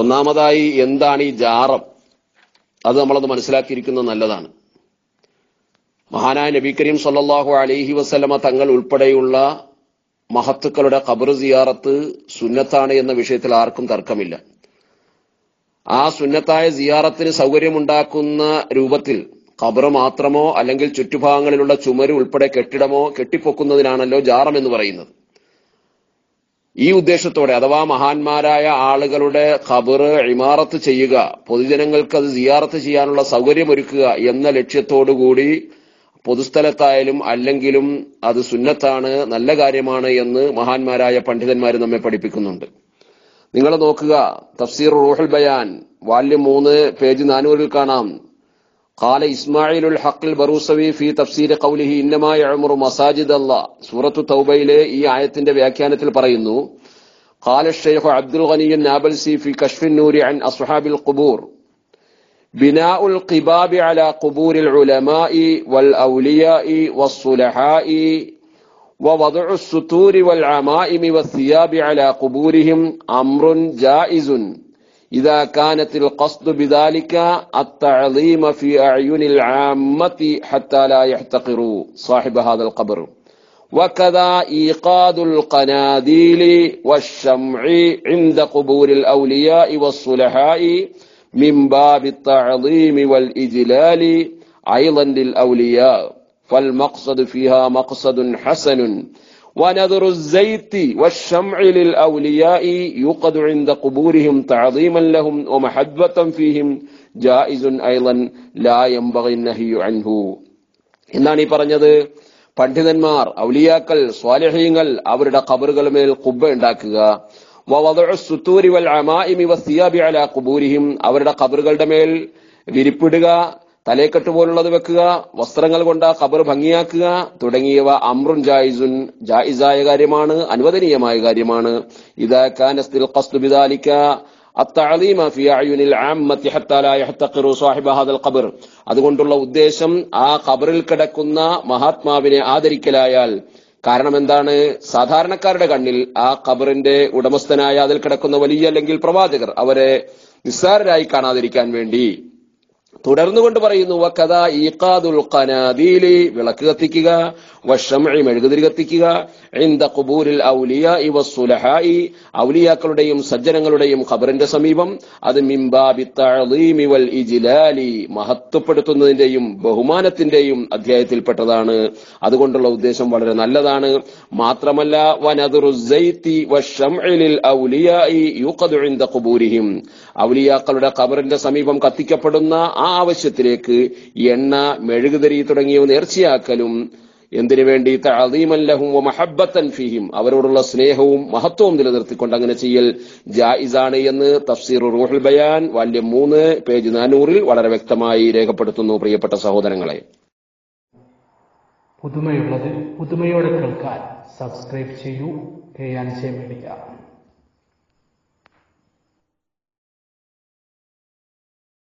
ഒന്നാമതായി എന്താണ് ഈ ജാറം? അത് നമ്മളത് മനസ്സിലാക്കിയിരിക്കുന്നത് നല്ലതാണ്. മഹാനായ നബി കരീം സല്ലാഹു അലൈഹി വസല്ലമ തങ്ങൾ ഉൾപ്പെടെയുള്ള മഹത്തുക്കളുടെ ഖബർ സിയാറത്ത് സുന്നത്താണ് എന്ന വിഷയത്തിൽ ആർക്കും തർക്കമില്ല. ആ സുന്നത്തായ സിയാറത്തിന് സൗകര്യമുണ്ടാക്കുന്ന രൂപത്തിൽ ഖബർ മാത്രമോ അല്ലെങ്കിൽ ചുറ്റുഭാഗങ്ങളിലുള്ള ചുമര് ഉൾപ്പെടെ കെട്ടിടമോ കെട്ടിപ്പൊക്കുന്നതിനാണല്ലോ ജാറം എന്ന് പറയുന്നത്. ഈ ഉദ്ദേശത്തോടെ അഥവാ മഹാന്മാരായ ആളുകളുടെ ഖബറ് ഇമാറത്ത് ചെയ്യുക പൊതുജനങ്ങൾക്ക് അത് സിയാറത്ത് ചെയ്യാനുള്ള സൗകര്യമൊരുക്കുക എന്ന ലക്ഷ്യത്തോടുകൂടി പൊതുസ്ഥലത്തായാലും അല്ലെങ്കിലും അത് സുന്നത്താണ് നല്ല കാര്യമാണ് എന്ന് മഹാന്മാരായ പണ്ഡിതന്മാർ നമ്മെ പഠിപ്പിക്കുന്നുണ്ട്. നിങ്ങൾ നോക്കുക തഫ്സീർ റൂഹുൽ ബയാൻ വാല്യം മൂന്ന് പേജ് നാനൂറിൽ കാണാം. قال إسماعيل الحق البروسوي في تفسير قوله إنما يعمر مساجد الله سورة തൗബയിലെ ഈ ആയത്തിന്റെ വ്യാഖ്യാനത്തിൽ പറയുന്നു قال الشيخ عبد الغني النابلسي في كشف النور عن أصحاب القبور بناء القباب على قبور العلماء والأولياء والصلحاء ووضع الستور والعمائم والثياب على قبورهم أمر جائز إذا كانت القصد بذلك التعظيم في أعين العامة حتى لا يحتقروا صاحب هذا القبر. وكذا إيقاد القناديل والشمع عند قبور الأولياء والصلحاء من باب التعظيم والإجلال أيضا للأولياء. فالمقصد فيها مقصد حسن ونذر الزيت والشمع للأولياء يوقد عند قبورهم تعظيما لهم ومحبة فيهم جائز أيضا لا ينبغي النهي عنه എന്നാണ് ഈ പറഞ്ഞത് പണ്ഡിതന്മാർ ഔലിയാക്കൾ സ്വാലിഹീങ്ങൾ അവരുടെ ഖബറുകളുമേൽ കുബ്ബ ഉണ്ടാക്കുക വവദഉ സുത്തൂരി വൽ അമാഇമി വസ്സിയാബി അലാ ഖുബൂരിഹിം അവരുടെ ഖബറുകളുടെ മേൽ വിരിപ്പിടുക തലേക്കെട്ട് പോലുള്ളത് വെക്കുക വസ്ത്രങ്ങൾ കൊണ്ട് ആ ഖബർ ഭംഗിയാക്കുക തുടങ്ങിയവ അമ്രുൻ ജായിസുൻ ജായിസായ കാര്യമാണ് അനുവദനീയമായ കാര്യമാണ് ഇതാ കാനസ്തിൽ ഖസ്ദു ബിദാലിക التعظيم في أعين العامة حتى لا يحتقروا صاحب هذا القبر അതുകൊണ്ടുള്ള ഉദ്ദേശം ആ ഖബറിൽ കിടക്കുന്ന മഹാത്മാവിനെ ആദരിക്കലായാൽ കാരണം എന്താണ് സാധാരണക്കാരുടെ കണ്ണിൽ ആ ഖബറിന്റെ ഉടമസ്ഥനായ അതിൽ കിടക്കുന്ന വലിയ അല്ലെങ്കിൽ പ്രവാചകർ അവരെ നിസ്സാരരായി കാണാതിരിക്കാൻ വേണ്ടി തുടർന്നുകൊണ്ട് പറയുന്നു വക്കഥ ഈഖാദുൽ ഖനാദീലി വിളക്ക് കത്തിക്കുക വഷമഴി മെഴുകുതിരി കത്തിക്കുക ഇന്ദ ഔലിയ ഇവ സുലഹായി ഔലിയാക്കളുടെയും സജ്ജനങ്ങളുടെയും ഖബറിന്റെ സമീപം. അത് മിംബാബി വൽ ഇജ്ലാലി. മഹത്വപ്പെടുത്തുന്നതിന്റെയും ബഹുമാനത്തിന്റെയും അധ്യായത്തിൽപ്പെട്ടതാണ്. അതുകൊണ്ടുള്ള ഉദ്ദേശം വളരെ നല്ലതാണ്. മാത്രമല്ല ഔലിയായി ഔലിയാക്കളുടെ ഖബറിന്റെ സമീപം കത്തിക്കപ്പെടുന്ന ആ ആവശ്യത്തിലേക്ക് എണ്ണ മെഴുകുതിരി തുടങ്ങിയവ നേർച്ചയാക്കലും എന്തിനു വേണ്ടി തഅദീമല്ലഹും വമഹബ്ബത്തൻ ഫീഹിം? അവരോടുള്ള സ്നേഹവും മഹത്വവും നിലനിർത്തിക്കൊണ്ട് അങ്ങനെ ചെയ്യൽ ജായിസാണ് എന്ന് തഫ്സീർ റൂഹുൽ ബയാൻ വാല്യം മൂന്ന് പേജ് നാനൂറിൽ വളരെ വ്യക്തമായി രേഖപ്പെടുത്തുന്നു പ്രിയപ്പെട്ട സഹോദരങ്ങളെ. പുതുമയുള്ളത് പുതുമയോടെ കേൾക്കാൻ സബ്സ്ക്രൈബ് ചെയ്യൂ കെ മീഡിയ.